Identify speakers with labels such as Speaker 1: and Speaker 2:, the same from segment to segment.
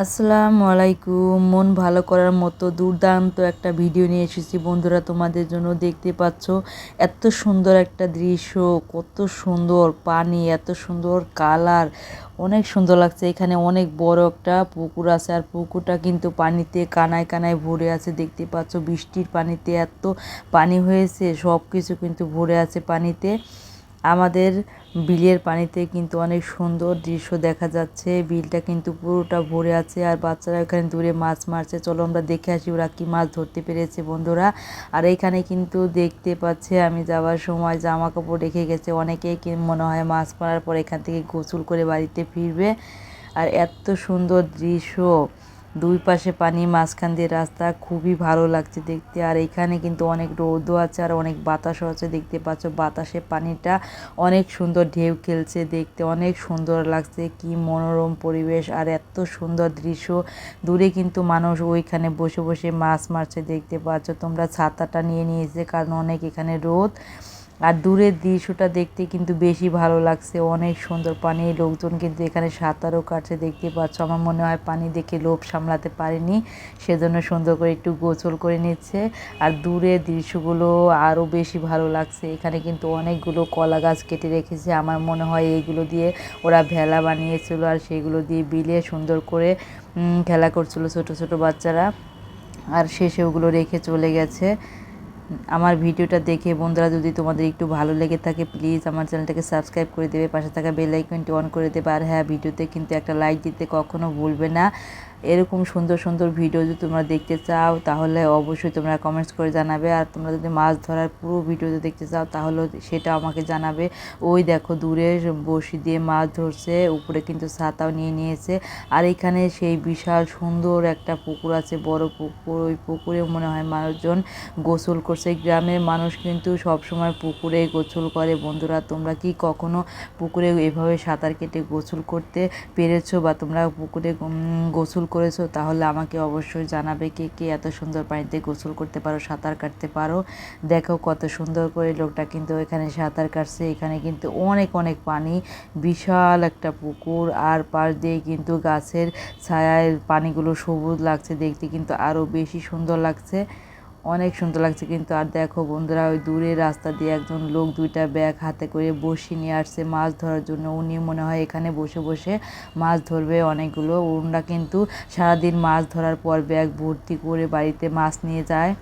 Speaker 1: আসসালামু আলাইকুম। মন ভালো করার মতো দুর্দান্ত একটা ভিডিও নিয়ে এসেছি। বন্ধুরা, তোমাদের জন্য দেখতে পাচ্ছ এত সুন্দর একটা দৃশ্য, কত সুন্দর পানি, এত সুন্দর কালার, অনেক সুন্দর লাগছে। এখানে অনেক বড় একটা পুকুর আছে আর পুকুরটা কিন্তু পানিতে কানায় কানায় ভরে আছে। দেখতে পাচ্ছ বৃষ্টির পানিতে এত পানি হয়েছে সব কিছু কিন্তু ভরে আছে পানিতে। আমাদের বিলের পানিতে কিন্তু অনেক সুন্দর দৃশ্য দেখা যাচ্ছে। বিলটা কিন্তু পুরোটা ভরে আছে আর বাচ্চারা এখানে দূরে মাছ মারছে। চলো আমরা দেখে আসি ওরা কি মাছ ধরতে পেরেছে, বন্ধুরা। আর এখানে কিন্তু দেখতে পাচ্ছে আমি যাওয়ার সময় জামা কাপড় রেখে গেছে। অনেকেই মনে হয় মাছ মারার পর এখান থেকে গোসল করে বাড়িতে ফিরবে। আর এত সুন্দর দৃশ্য। দুই পাশে পানি, মাঝখান দিয়ে রাস্তা, খুবই ভালো লাগছে দেখতে। আর এখানে কিন্তু অনেক রোদও আছে আর অনেক বাতাসও আছে, দেখতে পাচ্ছ বাতাসে পানিটা অনেক সুন্দর ঢেউ খেলছে দেখতে, অনেক সুন্দর লাগছে। কি মনোরম পরিবেশ আর এত সুন্দর দৃশ্য। দূরে কিন্তু মানুষ ওইখানে বসে বসে মাছ মারছে দেখতে পাচ্ছ। তোমরা ছাতাটা নিয়ে নিয়েছে কারণ অনেক এখানে রোদ। আর দূরের দৃশ্যটা দেখতে কিন্তু বেশি ভালো লাগছে। অনেক সুন্দর পানি, লোকজন কিন্তু এখানে সাঁতারও কাটছে, দেখতে পাচ্ছ। আমার মনে হয় পানি দেখে লোভ সামলাতে পারেনি, সেজন্য সুন্দর করে একটু গোসল করে নিচ্ছে। আর দূরের দৃশ্যগুলো আরও বেশি ভালো লাগছে। এখানে কিন্তু অনেকগুলো কলা গাছ কেটে রেখেছে। আমার মনে হয় এইগুলো দিয়ে ওরা ভেলা বানিয়েছিল আর সেগুলো দিয়ে বিলে সুন্দর করে খেলা করছিল ছোট ছোট বাচ্চারা। আর শেষে ওগুলো রেখে চলে গেছে। আমার ভিডিওটা দেখে বন্ধুরা যদি তোমাদের একটু ভালো লেগে থাকে প্লিজ আমার চ্যানেলটাকে সাবস্ক্রাইব করে দেবে, পাশে থাকা বেল আইকনটি অন করে দেবে। আর হ্যাঁ ভিডিওতে কিন্তু একটা লাইক দিতে কখনো ভুলবে না। এরকম সুন্দর সুন্দর ভিডিও যদি তোমরা দেখতে চাও, তাহলে অবশ্যই তোমরা কমেন্টস করে জানাবে। আর তোমরা যদি মাছ ধরার পুরো ভিডিওতে দেখতে চাও, তাহলে সেটা আমাকে জানাবে। ওই দেখো দূরে বসি দিয়ে মাছ ধরছে, উপরে কিন্তু ছাতাও নিয়ে নিয়েছে। আর এখানে সেই বিশাল সুন্দর একটা পুকুর আছে, বড় পুকুর। ওই পুকুরে মনে হয় মানুষজন গোসল করছে। গ্রামের মানুষ কিন্তু সবসময় পুকুরে গোসল করে। বন্ধুরা, তোমরা কি কখনো পুকুরে এভাবে সাঁতার কেটে গোসল করতে পেরেছ? বা তোমরা পুকুরে গোসল করেছ, তাহলে আমাকে অবশ্যই জানাবে কে কে এত সুন্দর পানিতে গোসল করতে পারো, সাঁতার কাটতে পারো। দেখো কত সুন্দর করে লোকটা কিন্তু এখানে সাঁতার কাটছে, এখানে কিন্তু অনেক অনেক পানি, বিশাল একটা পুকুর। আর পাশ দিয়ে কিন্তু গাছের ছায়ায় পানিগুলো সবুজ লাগছে, দেখতে কিন্তু আরও বেশি সুন্দর লাগছে। অনেক সুন্দর লাগছে কিন্তু আর দেখো বন্ধুরা, ওই দূরে রাস্তা দিয়ে একজন লোক দুইটা ব্যাগ হাতে করে বসি নিয়ে আসছে মাছ ধরার জন্য। উনি মনে হয় এখানে বসে বসে মাছ ধরবে অনেকগুলো। ওনারা কিন্তু সারাদিন মাছ ধরার পর ব্যাগ ভর্তি করে বাড়িতে মাছ নিয়ে যায়।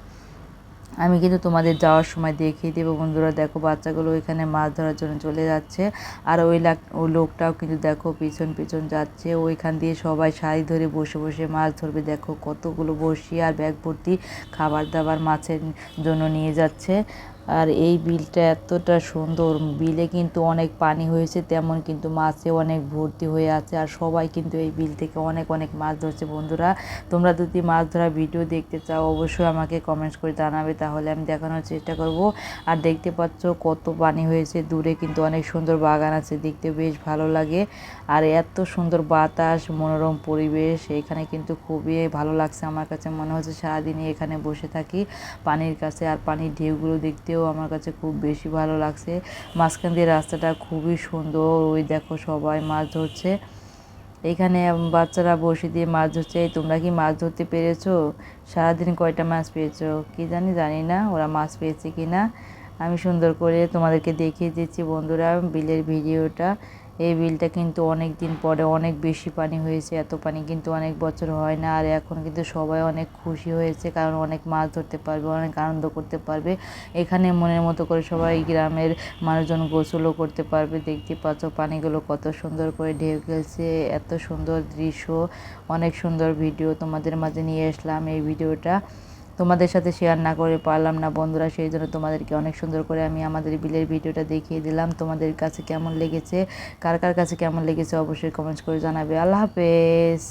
Speaker 1: আমি কিন্তু তোমাদের যাওয়ার সময় দেখিয়ে দেবো। বন্ধুরা, দেখো বাচ্চাগুলো ওইখানে মাছ ধরার জন্য চলে যাচ্ছে। আর ওই ওই লোকটাও কিন্তু দেখো পিছন পিছন যাচ্ছে। ওইখান দিয়ে সবাই সারি ধরে বসে বসে মাছ ধরবে। দেখো কতগুলো বসি আর ব্যাগ ভর্তি খাবার দাবার মাছের জন্য নিয়ে যাচ্ছে। আর এই বিলটা এতটা সুন্দর, বিলে কিন্তু অনেক পানি হয়েছে, তেমন কিন্তু মাছে অনেক ভর্তি হয়ে আছে, আর সবাই কিন্তু এই বিল থেকে অনেক অনেক মাছ ধরছে। বন্ধুরা, তোমরা যদি মাছ ধরা ভিডিও দেখতে চাও, অবশ্যই আমাকে কমেন্টস করে জানাবে, তাহলে আমি দেখানোর চেষ্টা করব। আর দেখতে পাচ্ছ কত পানি হয়েছে, দূরে কিন্তু অনেক সুন্দর বাগান আছে, দেখতে বেশ ভালো লাগে। আর এত সুন্দর বাতাস, মনোরম পরিবেশ, এখানে কিন্তু খুবই ভালো লাগছে আমার কাছে, মনে হচ্ছে সারাদিনই এখানে বসে থাকি পানির কাছে, আর পানির ঢেউগুলো দেখতেও দেখতেও আমার কাছে খুব বেশি ভালো লাগছে। মাঝখান দিয়ে রাস্তাটা খুবই সুন্দর, ওই দেখো সবাই মাছ ধরছে। এখানে বাচ্চারা বসে দিয়ে মাছ ধরছে। এই তোমরা কি মাছ ধরতে পেরেছ? সারাদিন কয়টা মাছ পেয়েছ? কি জানি জানি না ওরা মাছ পেয়েছে কি না আমি সুন্দর করে তোমাদেরকে দেখিয়ে দিচ্ছি বন্ধুরা বিলের ভিডিওটা। এই বিলটা কিন্তু অনেক দিন পরে অনেক বেশি পানি হয়েছে, এত পানি কিন্তু অনেক বছর হয় না। আর এখন কিন্তু সবাই অনেক খুশি হয়েছে, কারণ অনেক মাছ ধরতে পারবে, অনেক আনন্দ করতে পারবে। এখানে মনের মতো করে সবাই গ্রামের মানুষজন গোসলও করতে পারবে। দেখতে পাচ্ছ পানিগুলো কত সুন্দর করে ঢেউ খেলছে, এত সুন্দর দৃশ্য, অনেক সুন্দর ভিডিও তোমাদের মাঝে নিয়ে আসলাম এই ভিডিওটা। তোমাদের সাথে শেয়ার না করে পারলাম না বন্ধুরা, সেই জন্য তোমাদেরকে অনেক সুন্দর করে আমি আমাদের বিলের ভিডিওটা দেখিয়ে দিলাম। তোমাদের কাছে কেমন লেগেছে, কার কার কাছে কেমন লেগেছে অবশ্যই কমেন্টস করে জানাবে। আল্লাহ হাফেজ।